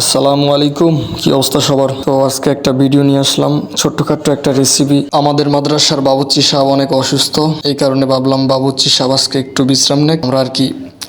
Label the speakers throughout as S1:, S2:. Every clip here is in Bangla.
S1: আসসালামু আলাইকুম। কি অবস্থা সবার? তো আজকে একটা ভিডিও নিয়ে আসলাম। ছোট্টখাট্ট একটা রেসিপি আমাদের মাদ্রাসার বাবুচি সাহেব অনেক অসুস্থ। এই কারণে ভাবলাম বাবুচি সাহেব আজকে একটু বিশ্রাম নেক। আমরা আর কি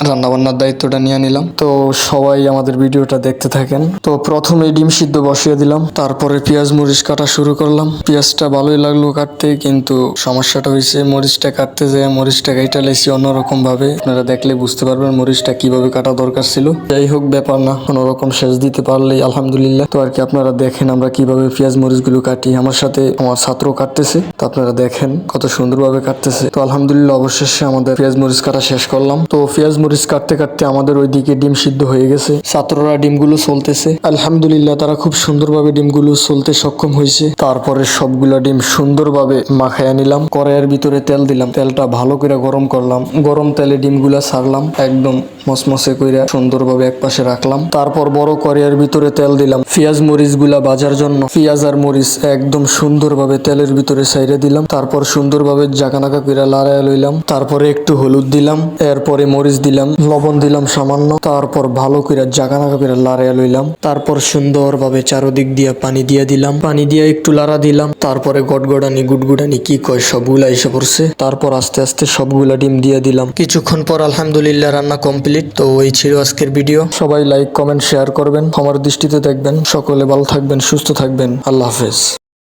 S1: রান্নাবান্নার দায়িত্বটা নিয়ে নিলাম। তো সবাই আমাদের ভিডিওটা দেখতে থাকেন। তো প্রথমে ডিম সিদ্ধ বসিয়ে দিলাম। তারপরে পেঁয়াজ মরিচ কাটা শুরু করলাম। পেঁয়াজটা ভালোই লাগল কাটতে, কিন্তু সমস্যাটা হয়েছে মরিচটা কাটতে যেয়ে মরিচটা কেটে লেছি অন্যরকম ভাবে আপনারা দেখলে বুঝতে পারবেন মরিচটা কীভাবে কাটা দরকার ছিল। যাই হোক, ব্যাপার না কোনো রকম শেষ দিতে পারলেই আলহামদুলিল্লাহ। তো আর কি আপনারা দেখেন আমরা কীভাবে পেঁয়াজ মরিচগুলো কাটি। আমার সাথে আমার ছাত্র কাটতেছে। তো আপনারা দেখেন কত সুন্দরভাবে কাটতেছে। তো আলহামদুলিল্লাহ অবশেষে আমাদের পেঁয়াজ মরিচ কাটা শেষ করলাম। তো পেঁয়াজ কাটতে কাটতে আমাদের ওইদিকে ডিম সিদ্ধ হয়ে গেছে। ছাত্ররা ডিমগুলো চলতেছে আলহামদুলিল্লাহ, তারা খুব সুন্দরভাবে ডিমগুলো চলতে সক্ষম হয়েছে। তারপরে সবগুলা ডিম সুন্দরভাবে মাখাইয়া নিলাম। কড়াইয়ের ভিতরে তেল দিলাম। তেলটা ভালো করে গরম করলাম। গরম তেলে ডিমগুলা ছাড়লাম। একদম মসমসে কইরা সুন্দরভাবে এক পাশে রাখলাম। তারপর বড় কড়াইয়ের ভিতরে তেল দিলাম। পেঁয়াজ মরিচগুলা বাজার জন্য। পেঁয়াজ আর মরিচ একদম সুন্দরভাবে তেলের ভিতরে সাইরে দিলাম। তারপর সুন্দরভাবে জাকানাকা করে লাড়ায় লইলাম। তারপরে একটু হলুদ দিলাম। এরপরে মরিচ দিলাম। লবণ দিলাম সামান্য, তারপর ভালো করে জাকানাকা করে লাড়ায় লইলাম, তারপর সুন্দরভাবে চারোদিক দিয়ে পানি দিয়ে দিলাম, পানি দিয়ে একটু লাড়া দিলাম, তারপরে গটগড়ানি গুটগুড়ানি কি কয় সবগুলা এসে পড়ছে, তারপর আস্তে আস্তে সবগুলা ডিম দিয়ে দিলাম। কিছুক্ষণ পর আলহামদুলিল্লাহ রান্না কমপ্লিট, তো এই ছিল আজকের ভিডিও। সবাই লাইক, কমেন্ট, শেয়ার করবেন, আমার দৃষ্টিতে দেখবেন, সকলে ভালো থাকবেন, সুস্থ থাকবেন, আল্লাহ হাফেজ।